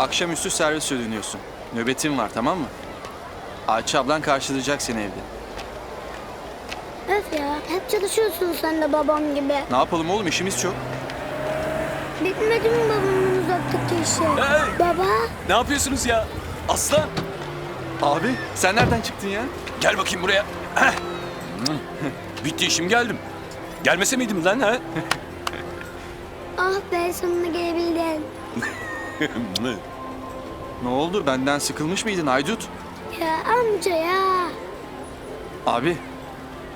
Akşamüstü servis ödünüyorsun. Nöbetin var tamam mı? Ayça ablan karşılayacak seni evde. Öf ya. Hep çalışıyorsun sen de babam gibi. Ne yapalım oğlum işimiz çok. Bitmedi mi babamın uzaktaki işi? Hey! Baba. Ne yapıyorsunuz ya? Aslan Abi sen nereden çıktın ya? gel bakayım buraya. Heh. Bitti işim geldim. Gelmese miydim lan ha? Ah be sonuna gelebildin. Ne oldu benden sıkılmış mıydın Aydut? Ya amca ya. Abi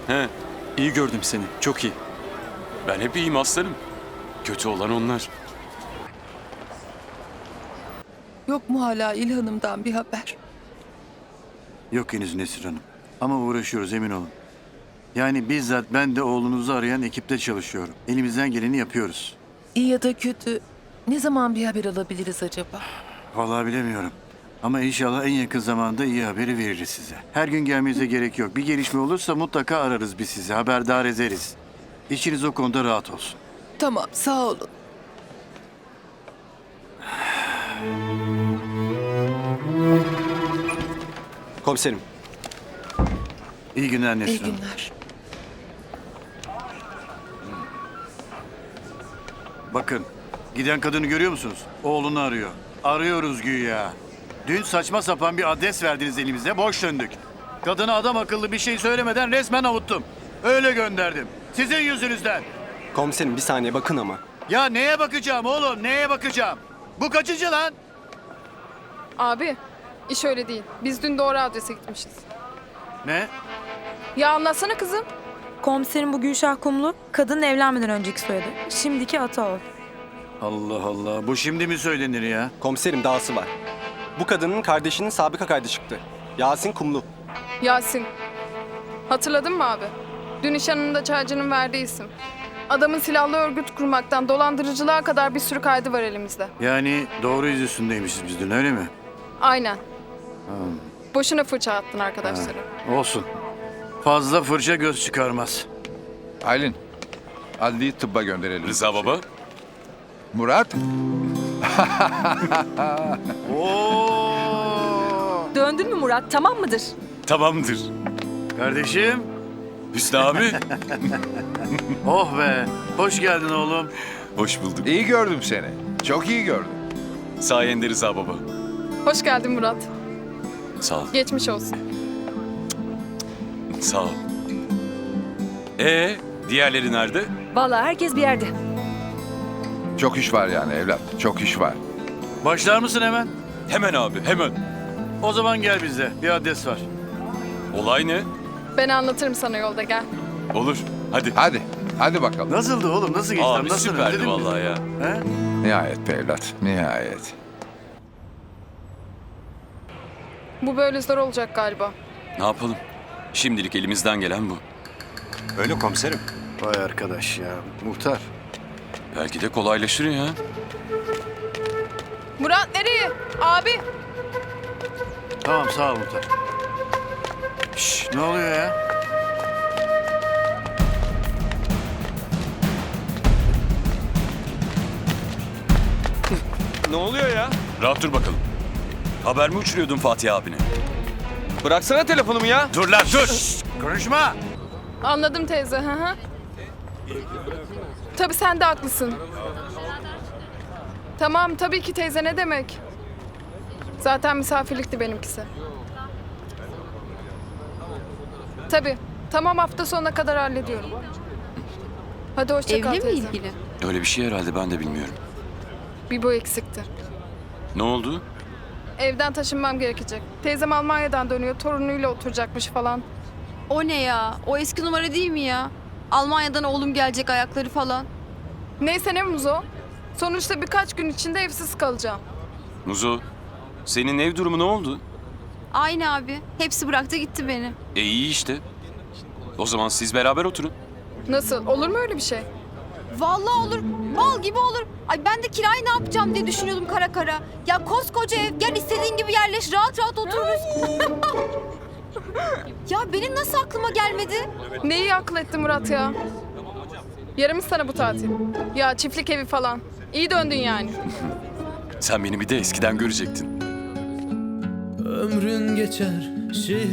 He, iyi gördüm seni çok iyi. ben hep iyiyim aslanım. Kötü olan onlar. Yok mu hala İlhan'ımdan bir haber? Yok henüz Nesir Hanım. Ama uğraşıyoruz emin olun. Yani bizzat ben de oğlunuzu arayan ekipte çalışıyorum. Elimizden geleni yapıyoruz. İyi ya da kötü. Ne zaman bir haber alabiliriz acaba? Vallahi bilemiyorum. Ama inşallah en yakın zamanda iyi haberi veririz size. Her gün gelmenize gerek yok. Bir gelişme olursa mutlaka ararız biz sizi. Haberdar ederiz. İçiniz o konuda rahat olsun. Tamam sağ olun. Komiserim, İyi günler Nesrin İyi Hanım. günler. Bakın, giden kadını görüyor musunuz? Oğlunu arıyor. Arıyoruz güya. Dün saçma sapan bir adres verdiniz elimize, boş döndük. Kadına adam akıllı bir şey söylemeden resmen avuttum. Öyle gönderdim. Sizin yüzünüzden. komiserim bir saniye bakın ama. Ya neye bakacağım oğlum, neye bakacağım? Bu kaçıncı lan? Abi, iş öyle değil. Biz dün doğru adrese gitmişiz. Ne? Ya anlatsana kızım. Komiserin bu Gülşah Kumlu, kadının evlenmeden önceki soyadı. Şimdiki Ataol. Allah Allah, bu şimdi mi söylenir ya? Komiserim dahası var. Bu kadının kardeşinin sabıka kaydı çıktı. Yasin Kumlu. Yasin. Hatırladın mı abi? Dün nişanında çaycının verdiği isim. Adamın silahlı örgüt kurmaktan dolandırıcılığa kadar bir sürü kaydı var elimizde. Yani doğru yüz üstündeymişiz biz dün öyle mi? Aynen. Boşuna fırça attın arkadaşlara. Olsun. Fazla fırça göz çıkarmaz. Aylin, adli tıbba gönderelim. Rıza baba, Murat, Oo! Döndün mü Murat, tamam mıdır? tamamdır. Kardeşim, Hüsnü abi, oh be. Hoş geldin oğlum. hoş bulduk. iyi gördüm seni. Çok iyi gördüm. Sayende Rıza baba. Hoş geldin Murat. Sağ ol, Geçmiş olsun. sağ ol. Ee, diğerleri nerede? Vallahi herkes bir yerde. Çok iş var yani evlat, çok iş var. Başlar mısın hemen? Hemen abi, hemen. O zaman gel bizde. Bir adres var. Olay ne? Ben anlatırım sana yolda gel. Olur, hadi. Hadi, hadi bakalım. Nasıldı oğlum? Nasıl geçti? Abi Anlatsana, süperdi vallahi ya. He? Nihayet be evlat, nihayet. Bu böyle zor olacak galiba. Ne yapalım? Şimdilik elimizden gelen bu. Öyle komiserim. Vay arkadaş ya. Muhtar. Belki de kolaylaşır ya. Murat nereye? Abi. Tamam sağ ol muhtar. Şş, ne oluyor ya? Ne oluyor ya? Rahat dur bakalım. Haber mi uçuruyordun Fatih abine? Bıraksana telefonumu ya. Dur lan dur! Konuşma. Anladım teyze. Hı hı. Tabii sen de haklısın. Tamam tabii ki teyze ne demek? Zaten misafirlikti benimkisi. Tabii. Tamam hafta sonuna kadar hallediyorum. Hadi hoşça kal Evli mi teyze. ilgili? Öyle bir şey herhalde ben de bilmiyorum. Bir bu eksikti. Ne oldu? Evden taşınmam gerekecek. Teyzem Almanya'dan dönüyor. Torunuyla oturacakmış falan. O ne ya? O eski numara değil mi ya? Almanya'dan oğlum gelecek ayakları falan. Neyse ne muzo. Sonuçta birkaç gün içinde evsiz kalacağım. Muzo, senin ev durumu ne oldu? Aynı abi. Hepsi bıraktı gitti beni. E iyi işte. O zaman siz beraber oturun. Nasıl? Olur mu öyle bir şey? Vallahi olur. Bal gibi olur. Ay ben de kirayı ne yapacağım diye düşünüyordum kara kara. Ya koskoca ev. Gel istediğin gibi yerleş. Rahat rahat otururuz. ya benim nasıl aklıma gelmedi? Neyi akıl etti Murat ya? Yaramış sana bu tatil. Ya çiftlik evi falan. İyi döndün yani. Sen beni bir de eskiden görecektin. Ömrün geçer şehrin